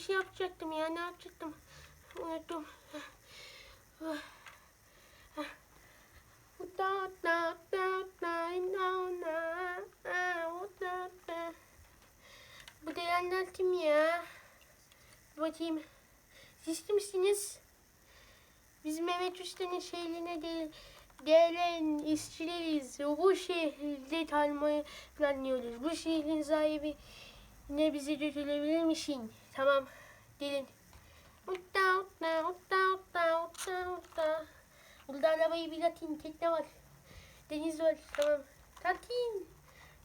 bir şey yapacaktım ya. Ne yapacaktım? Unuttum. Bu değerler kim ya? Bakayım. Siz kimsiniz? Biz Mehmet Usta'nın şehrine değil, gelen işçileriz. Bu şehirde kalmayı planlıyoruz. Bu şehrin sahibi ne bizi götürebilir misin? Tamam. Gelin. Burada arabayı bir atayım. Tekne var. Deniz var. Tamam. Tatin.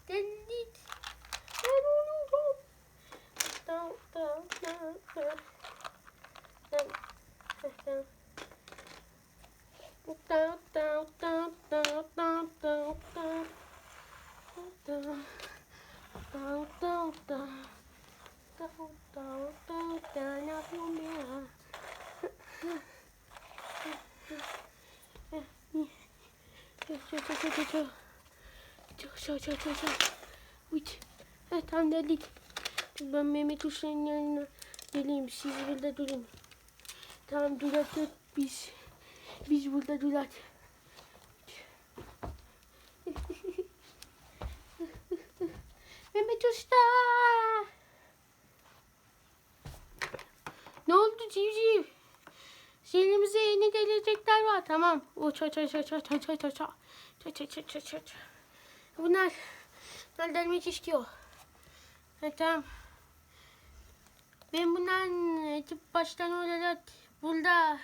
Deniz. Down, down, down. Çok çok çok çok çok. Uç. Tam dedik. Ben Mehmet Usta'nın yanına geleyim. Siz burada durun. Tamam durak biz. Biz burada durak. Mehmet Usta. Ne oldu civciv? Şehrimize yeni gelecekler var. Tamam. Ça ça ça ça ça ça ça ça ça ça ça ça ça. Bunlar bunlar gelmek istiyor. Ha, tamam. Ben bundan ekip başkanı olarak burada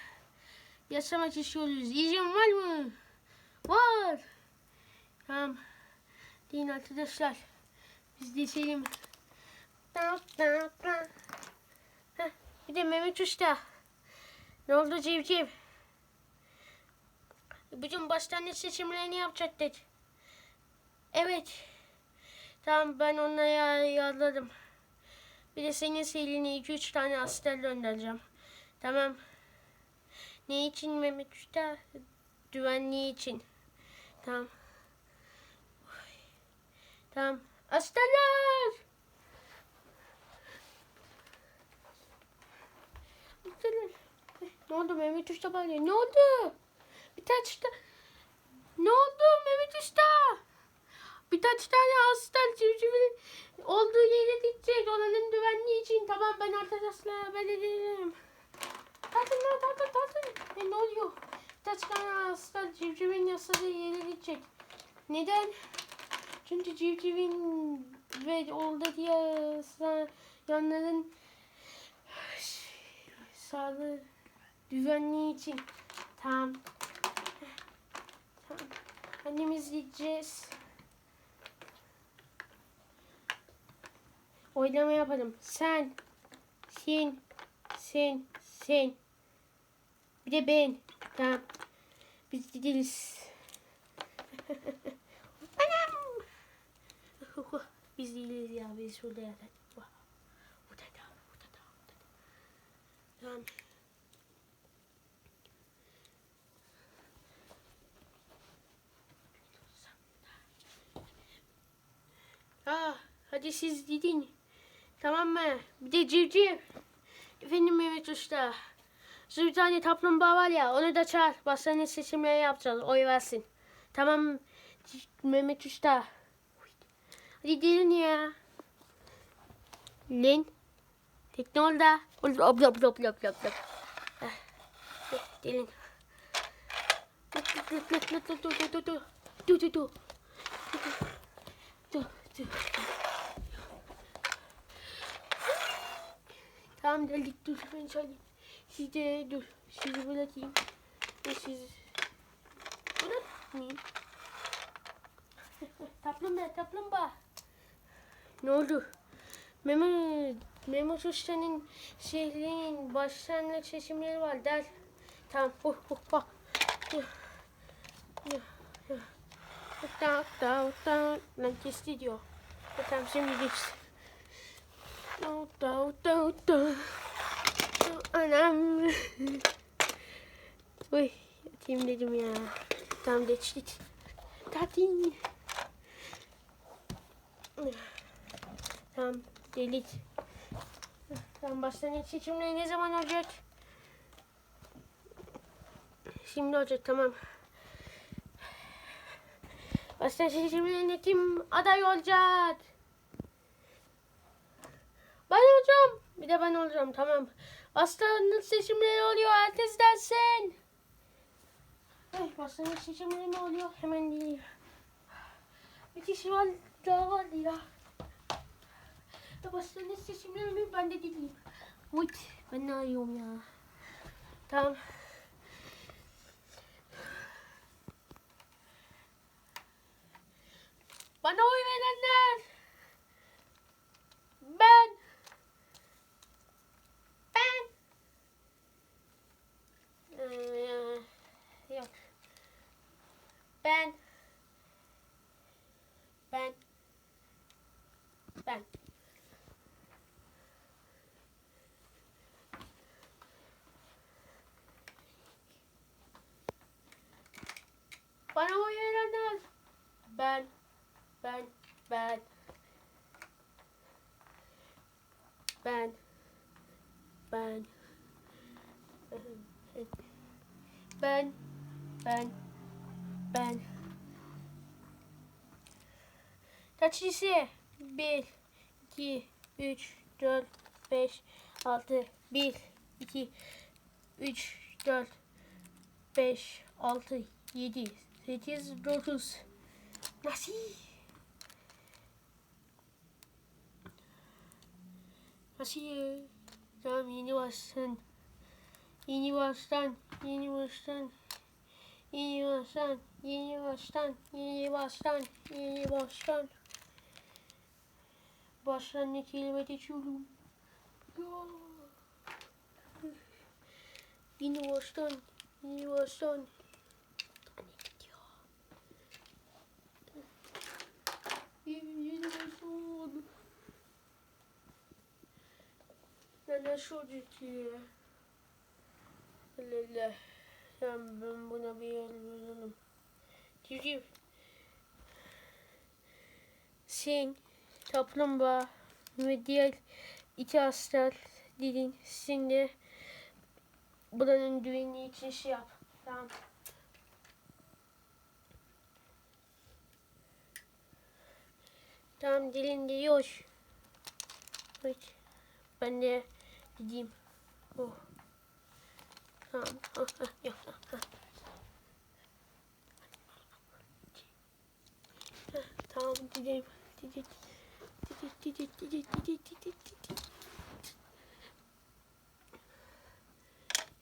yaşamak istiyoruz. İzin var mı? Var. Tamam. Deyin arkadaşlar. Biz deselim. Bir de Mehmet Usta. Ne oldu civciv? Bugün başkanlık seçimlerini yapacaktık. Evet. Tamam ben onlara yazladım. Bir de senin seline iki üç tane asker göndereceğim. Tamam. Ne için Mehmet Usta? Güvenliği için. Tamam. Oy. Tamam. Askerler! Askerler. Ne oldu Mehmet Usta bana? Ne oldu? Usta. Ne oldu Mehmet Usta? Bir tane tane aslan civcivin olduğu yere gidecek. Oranın güvenliği için. Tamam ben arkadaşlara haber ederim. Tatın lan tatın tatın. E, ne oluyor? Bir tane aslan civcivin yasadığı yere gidecek. Neden? Çünkü civcivin ve oradaki yanların sağlığı güvenliği için. Tamam. Annemiz gideceğiz. Oylama yapalım. Sen, sen, sen, sen. Bir de ben. Tamam. Biz gideriz. Anam. Biz değiliz ya. Biz şurada yatalım. Vah. Burada da, burada da, burada da. Tamam. Aa, hadi siz gidin. Tamam mı? Bir de civciv. Efendim Mehmet Usta. Şu bir tane kaplumbağa var ya onu da çağır. Basını seçimleri yapacağız. Oy versin. Tamam Mehmet Usta. Hadi gelin ya. Lan. Tekne orada. Blop blop blop blop blop. Ah, Gelin. Dur dur dur dur dur dur dur dur dur dur dur dur dur dur Tamam geldik dur ben söyleyeyim. Siz de dur. Sizi bırakayım. Ve siz bırakmayayım. Kaplumbağa kaplumbağa. Ne oldu? Memo, Memo Usta'nın şehrinin başlangıç seçimleri var der. Tamam. Oh, oh, bak. Ya. Da, da, da. Lan kesti diyor. Tamam şimdi geçti. Do do do do. Anam. Uy atayım dedim ya. Tam geçtik. Tatil. Tam delik. Tam baştan ilk seçimleri ne zaman olacak? Şimdi olacak tamam. Baştan seçimleri kim aday olacak? Ben olacağım. Bir de ben olacağım tamam. Başlangıç seçimleri oluyor. Herkes dersin. Ay, başlangıç seçimleri ne oluyor? Hemen değil. Bir kişi var daha var ya. Başlangıç seçimleri? Ben de gideyim. Uy, ben ne arıyorum ya. Tamam. Ben. Ben. Ben. Bana o yaranır. Ben. Ben. Ben. Ben. Ben. Ben. Ben, ben. Kaç kişi? 1, 2, 3, 4, 5, 6, 1, 2, 3, 4, 5, 6, 7, 8, 9. Nasıl? Nasıl? Tamam yeni baştan. Yeni baştan. Yeni baştan. Yeni baştan. Yeni baştan. Yeni baştan. Yeni baştan. Baştan ne kelime geçiyorum. Yeni baştan. Yeni baştan. Yeni, baştan. Ben şu ki. Allah. Sen ben buna bir yer bulalım. Civciv. Sen, kaplumbağa ve diğer iki aslan dilin şimdi buranın güvenliği için şey yap. Tamam. Tamam dilin. Evet. Ben de gideyim. Oh tamam gideyim.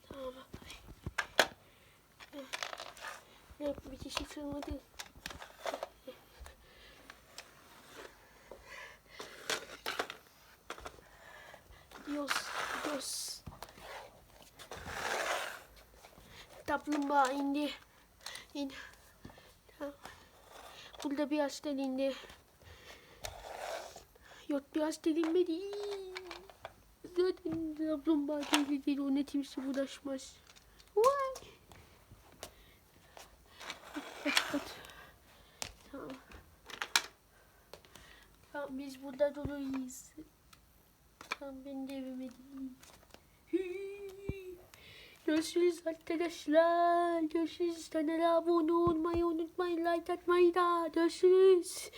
Tamam. Ne bir şey sığmadı. Kaplumbağa indi. İn. Burada bir hasta indi. Yok bir hasta inmedi. Zaten kaplumbağa tehlikeli. Ona kimse bulaşmaz. Vay. Tamam. Tamam biz burada duruyuz. Tamam ben de evime gideyim. Görüşürüz arkadaşlar. Görüşürüz. Kanala abone olmayı unutmayın. Like atmayı da. Görüşürüz.